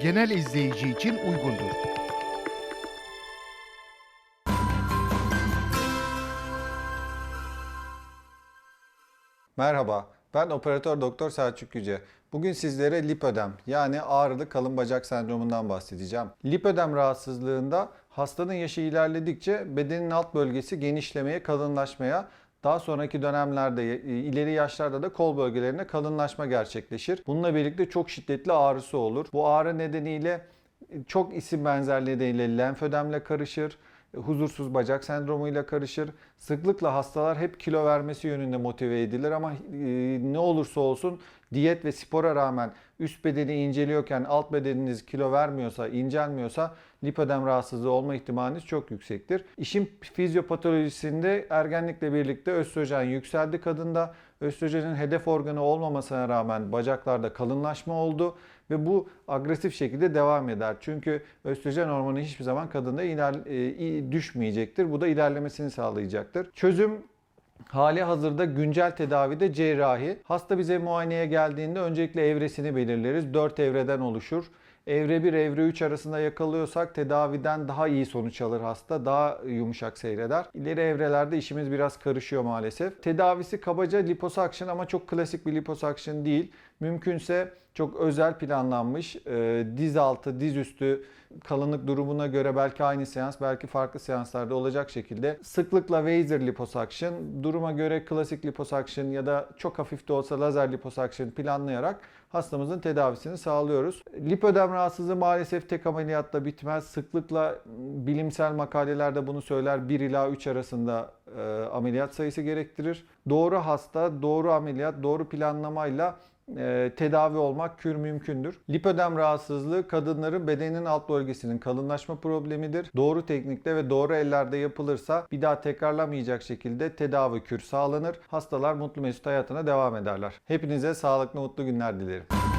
genel izleyici için uygundur. Merhaba, ben operatör doktor Selçuk Yüce. Bugün sizlere lipödem yani ağrılı kalın bacak sendromundan bahsedeceğim. Lipödem rahatsızlığında hastanın yaşı ilerledikçe bedenin alt bölgesi genişlemeye, kalınlaşmaya, daha sonraki dönemlerde, ileri yaşlarda da kol bölgelerine kalınlaşma gerçekleşir. Bununla birlikte çok şiddetli ağrısı olur. Bu ağrı nedeniyle çok isim benzerliği nedeniyle lenfödemle karışır, huzursuz bacak sendromuyla karışır. Sıklıkla hastalar hep kilo vermesi yönünde motive edilir ama e, ne olursa olsun diyet ve spora rağmen üst bedeni inceliyorken alt bedeniniz kilo vermiyorsa, incelmiyorsa lipödem rahatsızlığı olma ihtimaliniz çok yüksektir. İşin fizyopatolojisinde ergenlikle birlikte östrojen yükseldi kadında. Östrojenin hedef organı olmamasına rağmen bacaklarda kalınlaşma oldu ve bu agresif şekilde devam eder. Çünkü östrojen hormonu hiçbir zaman kadında iler, e, düşmeyecektir. Bu da ilerlemesini sağlayacaktır. Çözüm Hali hazırda güncel tedavide cerrahi. Hasta bize muayeneye geldiğinde öncelikle evresini belirleriz. 4 evreden oluşur. Evre 1, evre 3 arasında yakalıyorsak tedaviden daha iyi sonuç alır hasta. Daha yumuşak seyreder. İleri evrelerde işimiz biraz karışıyor maalesef. Tedavisi kabaca liposuction ama çok klasik bir liposuction değil. Mümkünse çok özel planlanmış e, diz altı, diz üstü kalınlık durumuna göre belki aynı seans, belki farklı seanslarda olacak şekilde sıklıkla Wazer liposuction, duruma göre klasik liposuction ya da çok hafif de olsa lazer liposuction planlayarak hastamızın tedavisini sağlıyoruz. Lipödem rahatsızlığı maalesef tek ameliyatla bitmez. Sıklıkla bilimsel makalelerde bunu söyler 1 ila 3 arasında e, ameliyat sayısı gerektirir. Doğru hasta, doğru ameliyat, doğru planlamayla e, tedavi olmak kür mümkündür. Lipödem rahatsızlığı kadınların bedeninin alt bölgesinin kalınlaşma problemidir. Doğru teknikte ve doğru ellerde yapılırsa bir daha tekrarlamayacak şekilde tedavi kür sağlanır. Hastalar mutlu mesut hayatına devam ederler. Hepinize sağlıklı mutlu günler dilerim.